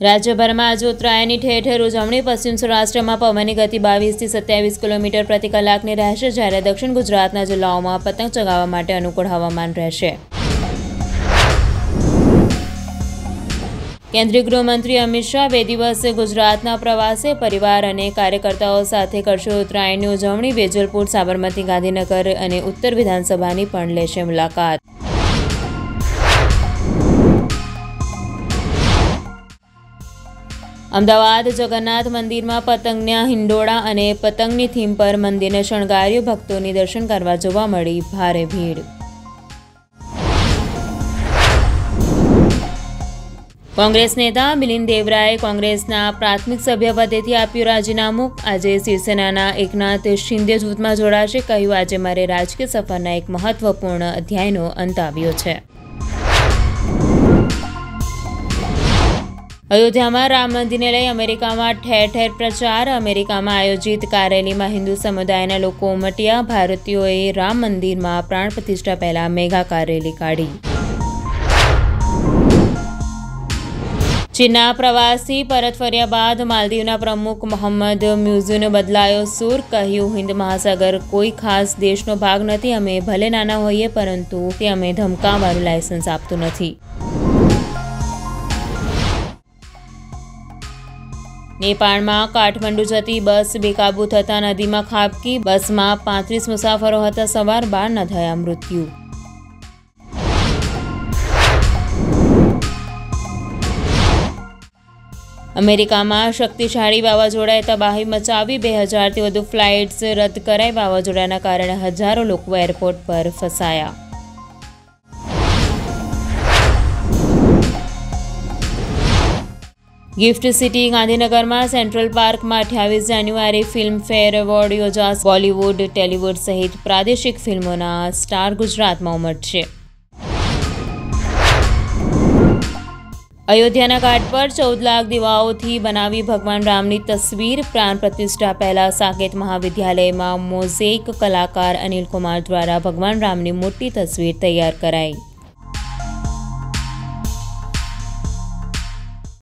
રાજ્યભરમાં આજે ઉત્તરાયણની ઠેર ઠેર ઉજવણી. પશ્ચિમ સૌરાષ્ટ્રમાં પવનની ગતિ બાવીસથી સત્યાવીસ કિલોમીટર પ્રતિ કલાકની રહેશે જ્યારે દક્ષિણ ગુજરાતના જિલ્લાઓમાં પતંગ ચગાવવા માટે અનુકૂળ હવામાન રહેશે. કેન્દ્રીય ગૃહમંત્રી અમિત શાહ બે દિવસે ગુજરાતના પ્રવાસે પરિવાર અને કાર્યકર્તાઓ સાથે કરશે ઉત્તરાયણની ઉજવણી. વેજલપુર, સાબરમતી, ગાંધીનગર અને ઉત્તર વિધાનસભાની પણ લેશે મુલાકાત. અમદાવાદ જગન્નાથ મંદિરમાં પતંગના હિંડોળા અને પતંગની થીમ પર મંદિરને શણગાર્યું ભક્તોની દર્શન કરવા જોવા મળી ભારે ભીડ. કોંગ્રેસ નેતા મિલિંદ દેવરાએ કોંગ્રેસના પ્રાથમિક સભ્યપદેથી આપ્યું રાજીનામું. આજે શિવસેનાના એકનાથ શિંદે જૂથમાં જોડાશે, કહ્યું, આજે મારે રાજકીય સફરના એક મહત્વપૂર્ણ અધ્યાયનો અંત આવ્યો છે. અયોધ્યામાં રામ મંદિરને લઈ અમેરિકામાં ઠેર ઠેર પ્રચાર. અમેરિકામાં આયોજિત કારેલીમાં હિન્દુ સમુદાયના લોકો ઉમટ્યા. ભારતીયોએ રામ મંદિરમાં પ્રાણ પ્રતિષ્ઠા પહેલા મેગા કારેલી કાઢી. ચીનના પ્રવાસી પરત ફર્યા બાદ માલદીવના પ્રમુખ મોહમ્મદ મ્યુઝુને બદલાયો સૂર, કહ્યું, હિન્દ મહાસાગર કોઈ ખાસ દેશનો ભાગ નથી. અમે ભલે નાના હોઈએ, પરંતુ તે અમે ધમકાવવાનું લાયસન્સ આપતું નથી. નેપાળમાં કાઠમંડુ જતી બસ બેકાબુ થતા નદીમાં ખાબકી, બસમાં પાંત્રીસ મુસાફરો હતા, સવાર બારના થયા, મૃત્યુ. અમેરિકામાં શક્તિશાળી વાવાઝોડાએ તબાહી મચાવી બે હજારથી વધુ ફ્લાઇટ્સ રદ કરાઈ વાવાઝોડાના કારણે હજારો લોકો એરપોર્ટ પર ફસાયા. ગિફ્ટ સિટી ગાંધીનગરમાં સેન્ટ્રલ પાર્કમાં અઠ્યાવીસ જાન્યુઆરી ફિલ્મ ફેર એવોર્ડ યોજાશે બોલિવૂડ, ટેલિવૂડ સહિત પ્રાદેશિક ફિલ્મોના સ્ટાર ગુજરાતમાં ઉમટશે. અયોધ્યાના ઘાટ પર ચૌદ લાખ દીવાઓથી બનાવી ભગવાન રામની તસવીર, પ્રાણ પ્રતિષ્ઠા પહેલા સાકેત મહાવિદ્યાલયમાં મોઝેક કલાકાર અનિલ કુમાર દ્વારા ભગવાન રામની મોટી તસવીર તૈયાર કરાઈ.